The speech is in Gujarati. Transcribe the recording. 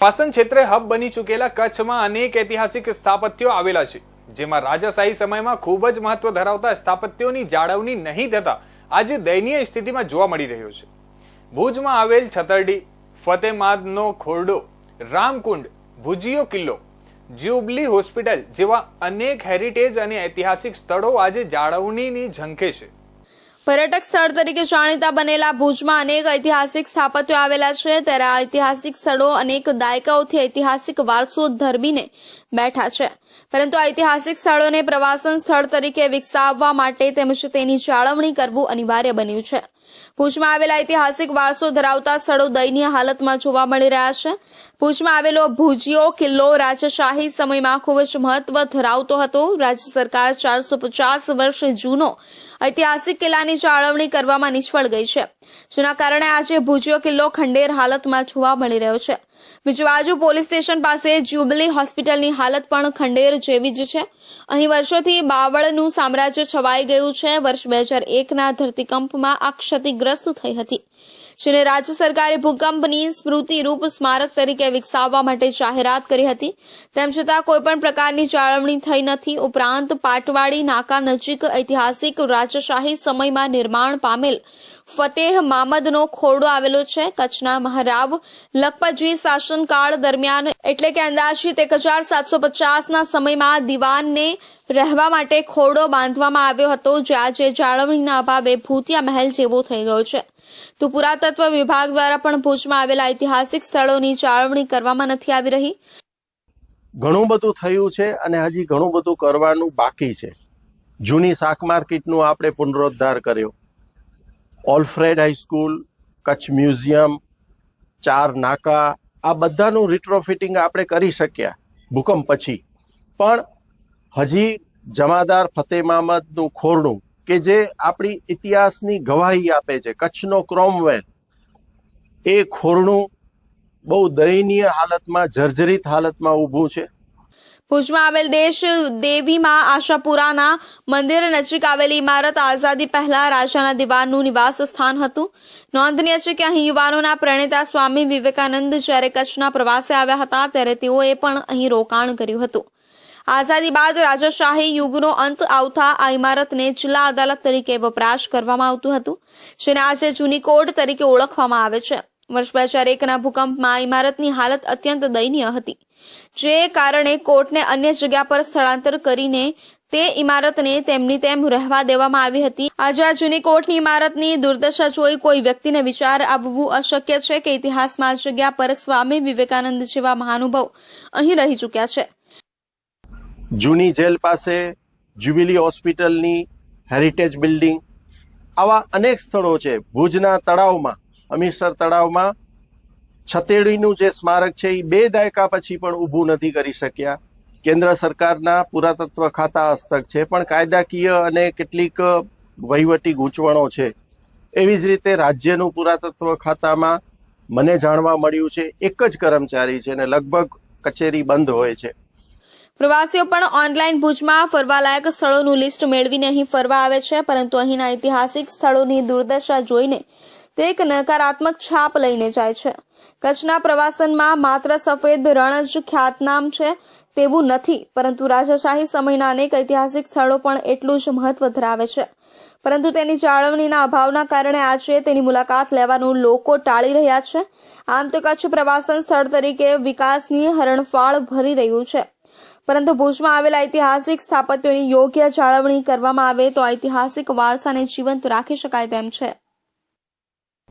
શાસન ક્ષેત્રે હબ બની ચૂકેલા કચ્છમાં અનેક ઐતિહાસિક સ્થાપત્યો આવેલા છે, જેમાં રાજાશાહી સમયમાં ખૂબ જ મહત્વ ધરાવતા સ્થાપત્યોની જાળવણી નહીં થતા આજે દયનીય સ્થિતિમાં જોવા મળી રહ્યો છે. ભુજમાં આવેલ છતરડી, ફતેમાદનો ખોરડો, રામકુંડ, ભુજિયો કિલ્લો, જ્યુબલી હોસ્પિટલ જેવા અનેક હેરિટેજ અને ઐતિહાસિક સ્થળો આજે જાળવણીની ઝંખે છે. પર્યટક સ્થળ તરીકે જાણીતા બનેલા ભુજમાં અનેક ઐતિહાસિક સ્થાપત્યો આવેલા છે. ત્યારે આ ઐતિહાસિક સ્થળો અનેક દાયકાઓથી ઐતિહાસિક વારસો ધરબીને બેઠા છે. પરંતુ ઐતિહાસિક સ્થળોને પ્રવાસન સ્થળ તરીકે વિકસાવવા માટે તેમજ તેની જાળવણી કરવું અનિવાર્ય બન્યું છે. ભુજમાં આવેલા ઐતિહાસિક વારસો ધરાવતા સ્થળો દયનીય હાલતમાં જોવા મળી રહ્યા છે. ભુજમાં આવેલો ભુજિયો કિલ્લો રાજાશાહી સમયમાં ખૂબ જ મહત્વ ધરાવતો હતો. રાજ્ય સરકાર ચારસો પચાસ વર્ષ જૂનો ઐતિહાસિક કિલ્લાની જાળવણી કરવામાં નિષ્ફળ ગઈ છે. જેના કારણે આજે ભુજિયો કિલ્લો ખંડેર હાલતમાં જોવા મળી રહ્યો છે. બીજી બાજુ પોલીસ સ્ટેશન પાસે જ્યુબલી હોસ્પિટલની હાલત પણ ખંડેર જેવી જ છે. અહીં વર્ષોથી બાવળનું સામ્રાજ્ય છવાઈ ગયું છે. વર્ષ બે હજાર એકના ધરતીકંપમાં આ ક્ષતિગ્રસ્ત થઈ હતી, જેને રાજ્ય સરકારે ભૂકંપની સ્મૃતિરૂપ સ્મારક તરીકે વિકસાવવા માટે જાહેરાત કરી હતી. તેમ છતાં કોઈ પણ પ્રકારની જાળવણી થઈ નથી. ઉપરાંત પાટવાડી નાકા નજીક ઐતિહાસિક રાજશાહી સમયમાં નિર્માણ પામેલ ફતેહ મામદનો ખોરડો આવેલો છે. કચ્છના મહારાવ લખપતજી શાસનકાળ દરમિયાન એટલે કે અંદાજિત એક હજાર સાતસો પચાસના સમયમાં દિવાનને રહેવા માટે ખોરડો બાંધવામાં આવ્યો હતો, જે આજે જાળવણીના અભાવે ભૂતિયા મહેલ જેવો થઈ ગયો છે. તો પુરાતત્વ વિભાગ દ્વારા પણ ભુજમાં આવેલા ઐતિહાસિક સ્થળોની જાળવણી કરવામાં નથી આવી રહી. ઘણું બધું થયું છે અને હજી ઘણું બધું કરવાનું બાકી છે. જૂની શાક માર્કેટનું આપણે પુનરોદ્ધાર કર્યો. ઓલ્ફ્રેડ હાઈસ્કૂલ કચ્છ મ્યુઝિયમ, ચાર નાકા, આ બધાનું રિટ્રોફિટિંગ આપણે કરી શક્યા ભૂકંપ પછી. પણ હજી જમાદાર ફતેહ મહમદનું ખોરણું કે જે આપણી ઇતિહાસની ગવાહી આપે છે, કચ્છનો ક્રોમવેલ એ ખોરણું બહુ દયનીય હાલતમાં, જર્જરિત હાલતમાં ઊભું છે. ભુજમાં આવેલ દેશ દેવીમાં આશાપુરાના મંદિર નજીક આવેલી ઇમારત આઝાદી પહેલા રાજાના દિવાનનું નિવાસ સ્થાન હતું. નોંધનીય છે કે અહીં યુવાનોના પ્રણેતા સ્વામી વિવેકાનંદ જ્યારે કચ્છના પ્રવાસે આવ્યા હતા ત્યારે તેઓએ પણ અહીં રોકાણ કર્યું હતું. આઝાદી બાદ રાજાશાહી યુગનો અંત આવતા આ ઇમારતને જિલ્લા અદાલત તરીકે વપરાશ કરવામાં આવતું હતું, જેને આજે જૂની કોર્ટ તરીકે ઓળખવામાં આવે છે. વર્ષ બે હજાર એકના ભૂકંપમાં ઇમારતની હાલત અત્યંત દયનીય હતી. જે કારણે કોર્ટને અન્ય જગ્યા પર સ્થળાંતર કરીને તે ઇમારતને તેમની તેમ રહેવા દેવામાં આવી હતી. આજે આ કોર્ટની ઇમારતની દુર્દશા જોઈ કોઈ વ્યક્તિને વિચાર આવવું અશક્ય છે કે ઇતિહાસમાં આ જગ્યા પર સ્વામી વિવેકાનંદ જેવા મહાનુભાવ અહીં રહી ચૂક્યા છે? જૂની જેલ પાસે જ્યુબિલી હોસ્પિટલની હેરિટેજ બિલ્ડિંગ, આવા અનેક સ્થળો છે. ભુજના તળાવમાં અમીસર તળાવમાં છતેડીનું જે સ્મારક છે એ બે દાયકા પછી પણ ઊભું નથી કરી શક્યા. કેન્દ્ર સરકારના પુરાતત્વ ખાતા હસ્તક છે, પણ કાયદાકીય અને કેટલીક વહીવટી ગૂંચવણો છે. એવી જ રીતે રાજ્યનું પુરાતત્વ ખાતામાં મને જાણવા મળ્યું છે, એક જ કર્મચારી છે અને લગભગ કચેરી બંધ હોય છે. પ્રવાસીઓ પણ ઓનલાઈન ભુજમાં ફરવાલાયક સ્થળોનું લિસ્ટ મેળવીને અહીં ફરવા આવે છે, પરંતુ અહીંના ઐતિહાસિક સ્થળોની દુર્દશા જોઈને તે એક નકારાત્મક છાપ લઈને જાય છે. કચ્છના પ્રવાસનમાં માત્ર સફેદ રણ જ ખ્યાતનામ છે તેવું નથી, પરંતુ રાજાશાહી સમયના અનેક ઐતિહાસિક સ્થળો પણ એટલું જ મહત્વ ધરાવે છે. પરંતુ તેની જાળવણીના અભાવના કારણે આજે તેની મુલાકાત લેવાનું લોકો ટાળી રહ્યા છે. આમ તો કચ્છ પ્રવાસન સ્થળ તરીકે વિકાસની હરણફાળ ભરી રહ્યું છે. પરંતુ ભુજમાં આવેલા ઐતિહાસિક સ્થાપત્યોની યોગ્ય જાળવણી કરવામાં આવે તો ઐતિહાસિક વારસાને જીવંત રાખી શકાય તેમ છે.